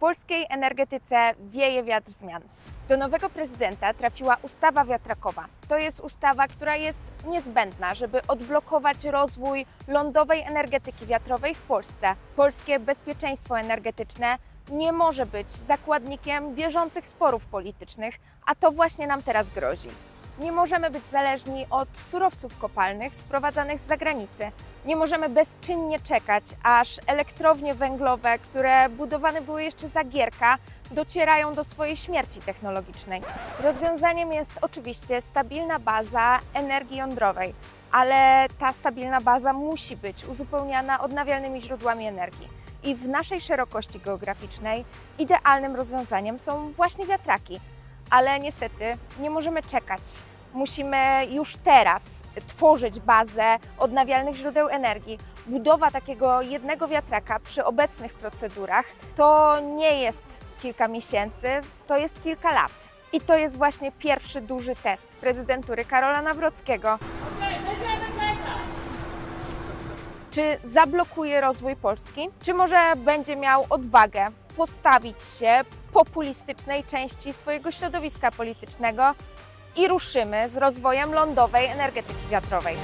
polskiej energetyce wieje wiatr zmian. Do nowego prezydenta trafiła ustawa wiatrakowa. To jest ustawa, która jest niezbędna, żeby odblokować rozwój lądowej energetyki wiatrowej w Polsce. Polskie bezpieczeństwo energetyczne nie może być zakładnikiem bieżących sporów politycznych, a to właśnie nam teraz grozi. Nie możemy być zależni od surowców kopalnych sprowadzanych z zagranicy. Nie możemy bezczynnie czekać, aż elektrownie węglowe, które budowane były jeszcze za Gierka, docierają do swojej śmierci technologicznej. Rozwiązaniem jest oczywiście stabilna baza energii jądrowej, ale ta stabilna baza musi być uzupełniana odnawialnymi źródłami energii. I w naszej szerokości geograficznej idealnym rozwiązaniem są właśnie wiatraki. Ale niestety nie możemy czekać. Musimy już teraz tworzyć bazę odnawialnych źródeł energii. Budowa takiego jednego wiatraka przy obecnych procedurach to nie jest kilka miesięcy, to jest kilka lat. I to jest właśnie pierwszy duży test prezydentury Karola Nawrockiego. Czy zablokuje rozwój Polski? Czy może będzie miał odwagę postawić się populistycznej części swojego środowiska politycznego i ruszymy z rozwojem lądowej energetyki wiatrowej?